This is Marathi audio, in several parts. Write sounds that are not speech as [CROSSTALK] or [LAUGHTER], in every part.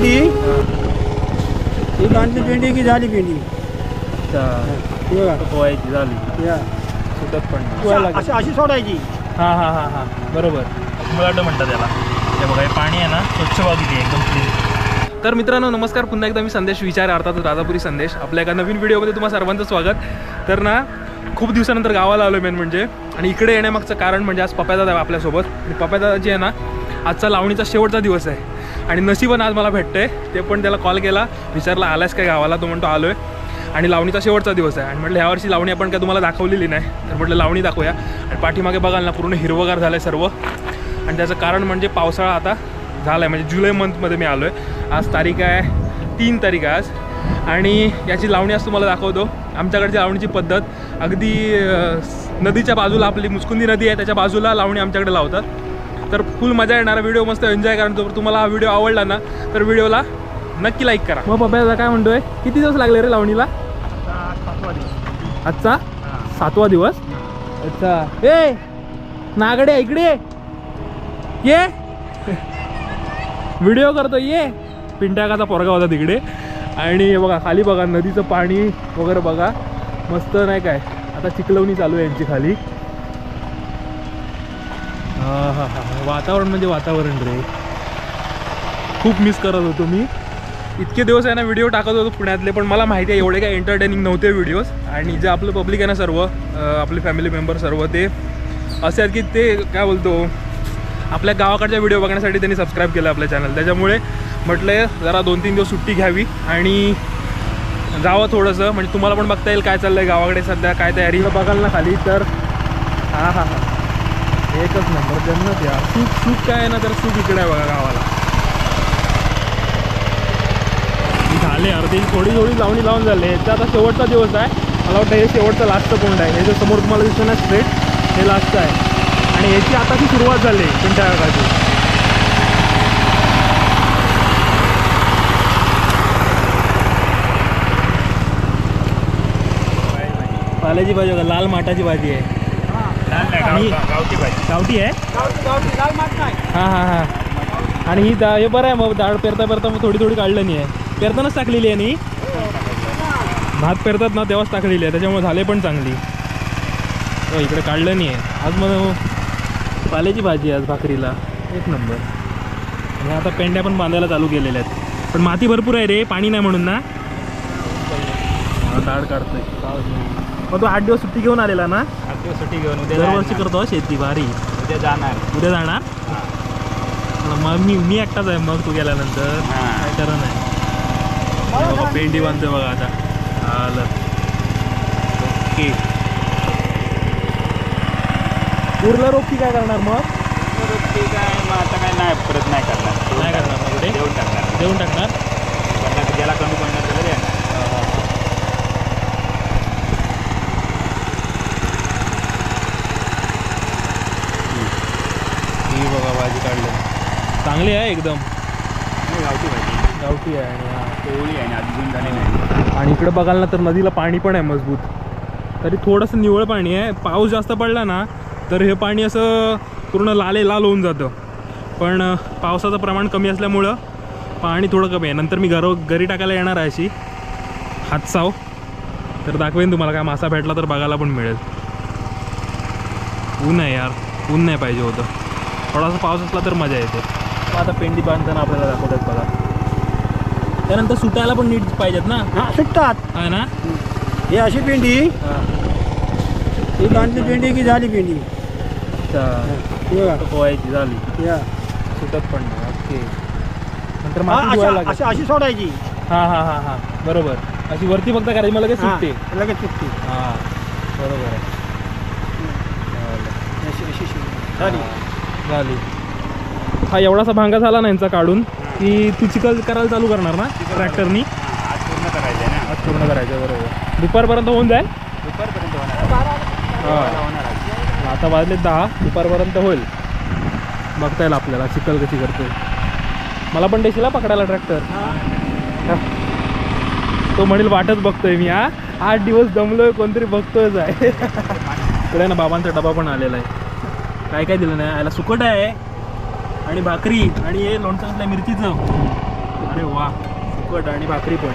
पिंडी ही बांधली पिंडी की झाली पिंडी अच्छा हे बघा, पोहायची झाली. या. सुटत पण नाही. पोहायला अशी अशी सोडायची. हां हां हां हां. बरोबर. मुलाट म्हणतात त्याला हे बघा हे पाणी आहे ना स्वच्छ आहे एकदम क्लीन तर मित्रांनो नमस्कार. पुन्हा एकदा मी संदेश विचार अर्थात राजापुरी संदेश. आपल्या एका नवीन व्हिडिओमध्ये तुम्हा सर्वांचं स्वागत. तर ना खूप दिवसानंतर गावाला आलो मेन म्हणजे. आणि इकडे येण्यामागचं कारण म्हणजे आज पप्यादादा आहे आपल्यासोबत. आणि पप्यादादाची आहे ना आजचा लावणीचा शेवटचा दिवस आहे. आणि नशीबन आज मला भेटतंय. ते पण त्याला कॉल केला. विचारला आलायस काय गावाला? तो म्हणतो आलो आहे आणि लावणीचा शेवटचा दिवस आहे. आणि म्हटलं ह्यावर्षी लावणी आपण काय तुम्हाला दाखवलेली नाही. तर म्हटलं लावणी दाखवूया. आणि पाठीमागे बघाल ना पूर्ण हिरवगार झालं आहे सर्व. आणि त्याचं कारण म्हणजे पावसाळा आता झाला आहे म्हणजे जुलै मंथमध्ये मी आलो आहे आज तारीख आहे तीन तारीख आहे आज. आणि याची लावणी आज तुम्हाला दाखवतो. आमच्याकडची लावणीची पद्धत अगदी नदीच्या बाजूला आपली मुस्कुंदी नदी आहे त्याच्या बाजूला लावणी आमच्याकडे लावतात. तर फुल मजा येणारा व्हिडिओ मस्त एन्जॉय करा. जर तुम्हाला हा व्हिडिओ आवडला ना तर व्हिडिओला नक्की लाईक करा. मग पप्पा काय म्हणतोय? किती दिवस लागले रे लावणीला? आजचा? सातवा दिवस? अच्छा. ए नागडे इकडे ये. व्हिडिओ करतो ये. पिंट्याकाचा पोरगा होता तिकडे. आणि बघा खाली बघा नदीचं पाणी वगैरे बघा. मस्त नाही काय. आता चिखलवणी चालू आहे यांची खाली. हा हा हा वातावरण म्हणजे वातावरण रे. खूप मिस करत होतो मी. इतके दिवस आहे ना व्हिडिओ टाकत होतो पुण्यातले पण मला माहिती आहे एवढे काही एंटरटेनिंग नव्हते व्हिडिओज आणि जे आपलं पब्लिक आहे ना सर्व आपले फॅमिली मेंबर सर्व ते असे आहेत की ते काय बोलतो आपल्या गावाकडच्या व्हिडिओ बघण्यासाठी त्यांनी सबस्क्राईब केलं आपल्या चॅनल त्याच्यामुळे म्हटलं जरा दोन तीन दिवस सुट्टी घ्यावी आणि जावं थोडंसं. म्हणजे तुम्हाला पण बघता येईल काय चाललंय गावाकडे सध्या काय तयारी. बघाल ना खाली तर. हां हां एकच नंबर जन्नत या सूप सूप काय आहे ना तर सूप इकडे आहे बघा गावाला. झाले अर्धी. थोडी थोडी लावणी लावून झाले. याचा आता शेवटचा दिवस आहे. मला वाटतं हे शेवटचं लास्टचं पॉईंट आहे. हे समोर तुम्हाला दिसतो ना स्ट्रेट हे लास्टचं आहे. आणि याची आताची सुरुवात झाली पिंट्या काकाची पाल्याची भाजी बघा लाल माठाची भाजी आहे. आणि- गावठी आहे? हां हां हां. आणि ही दा हे बरं आहे मग डाळ पेरता पेरता मग थोडी थोडी काढलं नाही आहे. पेरतानाच टाकलेली आहे नी भात पेरतात ना तेव्हाच टाकलेली आहे त्याच्यामुळे झाले पण चांगली. हो इकडे काढलं नाही आहे. आज मग पाल्याची भाजी आहे आज भाकरीला. एक नंबर. आणि आता पेंड्या पण बांधायला चालू केलेल्या आहेत. पण माती भरपूर आहे रे पाणी नाही म्हणून ना. डाळ काढतोय. मग तो आठ दिवस सुट्टी घेऊन आलेला ना? आठ दिवस सुट्टी घेऊन उद्या दरवर्षी. करतो शेती भारी उद्या जाणार. उद्या जाणार? मग मी मी एकटाच आहे मग तू गेल्यानंतर. काय करा नाही. बघा पेंडी बांधतोय बघा आता. आलं. ओके. उरला रोखी काय करणार मग? ठीक आहे मग आता काय नाही परत नाही करणार. नाही करणार पुढे देऊन टाकणार. देऊन टाकणार? ज्याला कमी पडणार त्याला देणार ही बघा भाजी काढली चांगली आहे एकदम. गावठी भाजी. गावठी आहे आणि हा. पोळी आहे आणि अजून झाली नाही. आणि इकडे बघाल ना तर नदीला पाणी पण आहे मजबूत. तरी थोडंसं निवळ पाणी आहे. पाऊस जास्त पडला ना तर हे पाणी असं पूर्ण लाले लाल होऊन जातं. पण अं, पावसाचं प्रमाण कमी असल्यामुळं पाणी थोडं कमी आहे. नंतर मी घर घरी टाकायला येणार आहे अशी. हातसाव. तर दाखवेन तुम्हाला काय मासा भेटला तर बघायला पण मिळेल. ऊन आहे यार. ऊन नाही पाहिजे होतं. थोडासा पाऊस असला तर मजा येते. आता पेंडी बांधताना आपल्याला दाखवतात बघा. त्यानंतर सुटायला पण नीट पाहिजेत ना? हा सुटतात. आहे ना? ही अशी पिंडी? ही. बांधली पिंडी की झाली पिंडी? हे पोहायची झाली. या. सुटत पण नाही ओके. नंतर हा, अशी सोडायची. हां हां हां हां. बरोबर. अशी वरती फक्त करायची मला लगेच हा, सुटते. लगेच सुटते. हां बरोबर आहे. अशी अशी शिवली. झाली. हां, झाली. हा एवढासा भांगा झाला ना यांचा काढून की तू चिखल करायला चालू करणार ना ट्रॅक्टरनी? आज पूर्ण करायचं आहे ना. आज पूर्ण करायचं बरोबर. दुपारपर्यंत होऊन जाईल? दुपारपर्यंत होणार हां. होणार. आता वाजले दहा दुपारपर्यंत होईल. बघता येईल आपल्याला चिखल कशी करतोय. मला पण देशील हा पकडायला ट्रॅक्टर? तो म्हणेल वाटच बघतोय मी हा. आठ दिवस दमलोय कोणतरी बघतोयच आहे [LAUGHS] इकडे ना बाबांचा डबा पण आलेला आहे. काय काय दिलं नाही याला सुकट आहे. आणि भाकरी आणि हे लोणचं आहे, मिरचीचं. अरे वा सुकट आणि भाकरी पण.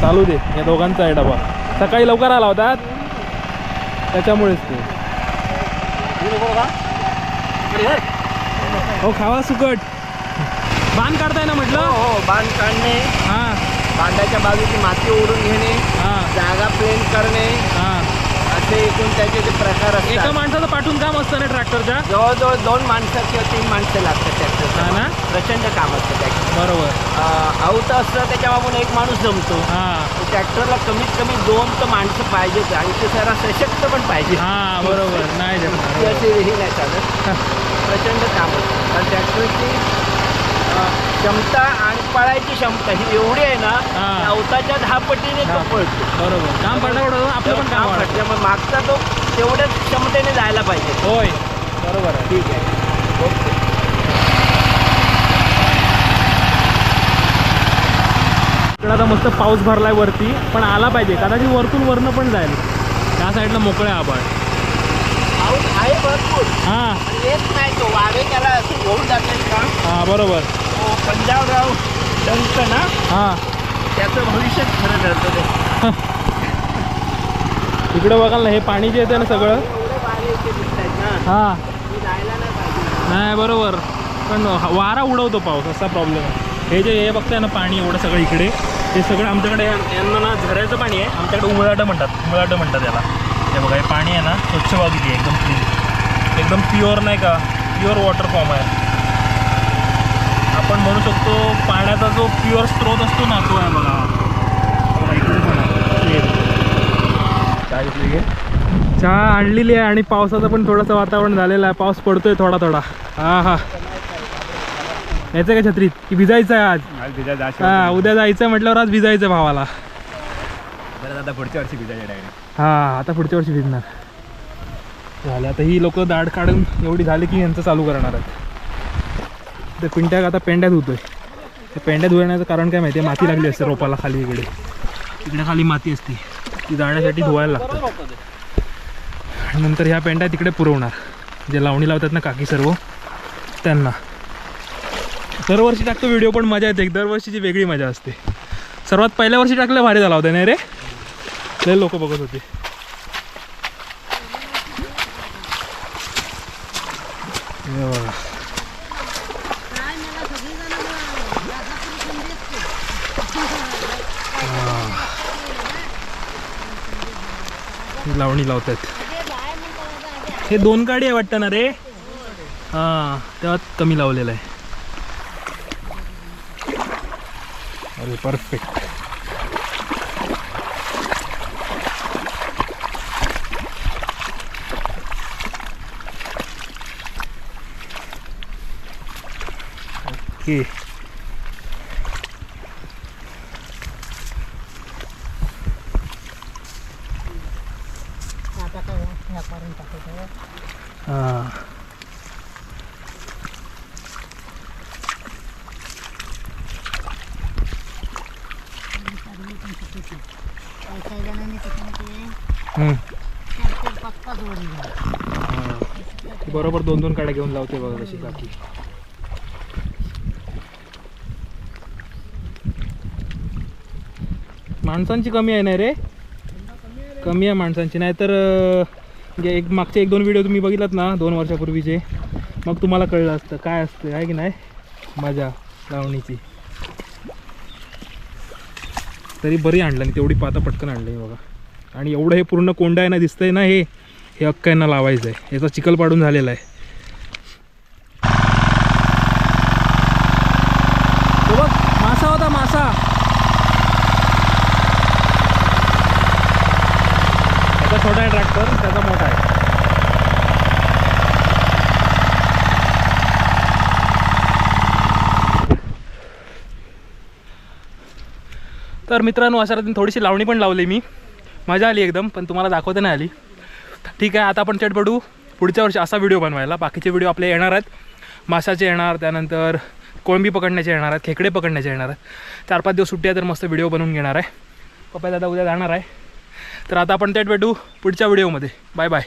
चालू दे या दोघांचा आहे डबा. सकाळी लवकर आला होतात त्याच्यामुळेच ते. हो खावा सुकट. बांध काढताय ना म्हटलं? हो बांध काढणे. हां. बांधाच्या बाजूची माती ओढून घेणे. हां. जागा प्लेन करणे. असे एकूण त्याचे ते प्रकार एका असतात माणसाचं पाठवून काम असतं ना ट्रॅक्टरच्या जवळजवळ दोन माणसं किंवा तीन माणसं लागतात हा ना? प्रचंड काम असतं ट्रॅक्टर बरोबर. आऊत असतं त्याच्यामागून एक माणूस जमतो. हां. ट्रॅक्टरला कमीत कमी दोन तर माणसं पाहिजेत. आणि ते जरा सशक्त पण पाहिजे हां बरोबर. नाही ती जमणार अशी हे नाही चालत. प्रचंड काम असतं. कारण ट्रॅक्टरची क्षमता आणि पळायची क्षमता ही एवढी आहे ना हा. अवताच्या दहा पटीने तो पळतो. बरोबर. काम होतं, आपलं पण काम वाढतं. त्यामुळे मागचा तो तेवढ्याच क्षमतेने जायला पाहिजे. होय. बरोबर आहे. ठीक आहे. ओके. इकडे आता मस्त पाऊस भरलाय वरती पण आला पाहिजे कदाचित वरतून वरनं पण जाईल. त्या साईडला मोकळे आभाळ. पाऊस आहे भरपूर. हां. पण येत नाही तो. वारे त्याला असे घेऊन जातात का? हां बरोबर. पंजाबराव डंक ना? हां. त्याचं भविष्यच खरं ठरतं ते. इकडे बघाल ना हे पाणी जे येते ना सगळं. हां. नाही बरोबर. पण वारा उडवतो पाऊस असा प्रॉब्लेम आहे. हे जे हे बघताय ना पाणी एवढं सगळं इकडे. हे सगळं आमच्याकडे यांना ना झऱ्याचं पाणी आहे. आमच्याकडे उमळाटं म्हणतात. उमळाटं म्हणतात त्याला हे बघा हे पाणी आहे ना स्वच्छ बघितली एकदम क्लीन एकदम प्युअर नाही का? प्युअर वॉटर फॉर्म आहे. आपण म्हणू शकतो पाण्याचा जो प्युअर स्त्रोत असतो ना तो आहे बघा. काय घेतली घे चहा आणलेली आहे आणि पावसाचं पण थोडंसं वातावरण झालेलं आहे. पाऊस पडतोय थोडा थोडा. हा हा. यायचं का छत्रीत? की भिजायचं आहे आज? हा उद्या जायचं म्हटल्यावर आज भिजायचं भावाला. बरं आता पुढच्या वर्षी भिजायचे डायरेक्ट हा आता पुढच्या वर्षी भिजणार. झाले आता ही लोक दाढ काढून एवढी झाली की यांचं चालू करणार आहेत. तर पिंट्याक आता पेंड्या धुतोय त्या पेंड्या धुण्याचं कारण काय माहिती आहे माती लागली असते रोपाला खाली इकडे. इकडे खाली माती असते. ती जाण्यासाठी धुवायला लागतं आणि नंतर ह्या पेंड्या तिकडे पुरवणार. जे लावणी लावतात ना काकी सर्व त्यांना. दरवर्षी टाकतो व्हिडिओ पण मजा येते. दरवर्षीची वेगळी मजा असते. सर्वात पहिल्या वर्षी टाकलं भारी झाला होता नाही रे? लय लोक बघत होते हे बघा. लावणी लावतात हे दोन गाडी आहे वाटतं ना रे? हां त्यात कमी लावलेलं आहे. अरे परफेक्ट ओके. हां. बरोबर दोन दोन काड्या घेऊन लावते बघा कशी काकी माणसांची कमी आहे ना रे? कमी आहे माणसांची. नाहीतर म्हणजे जे एक मागचे एक दोन व्हिडिओ तुम्ही बघितलात ना दोन वर्षापूर्वीचे मग तुम्हाला कळलं असतं काय असतं आहे की नाही? मजा लावणीची. तरी बरी आणलं आणि तेवढी पाता पटकन आणलं बघा. आणि एवढं हे पूर्ण कोंडा आहे ना दिसतंय ना हे हे अक्क्यांना लावायचं आहे याचा चिखल पाडून झालेला आहे तो बघ मासा होता मासा त्याचा छोटा आहे ट्रॅक्टर त्याचा मोठा आहे. तर मित्रांनो अशा रात्री थोडीशी लावणी पण लावली मी. मजा आली एकदम पण तुम्हाला दाखवता नाही आली. ठीक आहे आता आपण चट पडू पुढच्या वर्षी असा व्हिडिओ बनवायला. बाकीचे व्हिडिओ आपले येणार आहेत. माशाचे येणार त्यानंतर कोळंबी पकडण्याचे येणार आहेत खेकडे पकडण्याचे येणार आहेत. चार पाच दिवस सुट्टी आहे तर मस्त व्हिडिओ बनवून घेणार आहे. पप्पा दादा उद्या जाणार आहे. तर आता आपण थेट भेटू पुढच्या व्हिडिओमध्ये. Bye bye.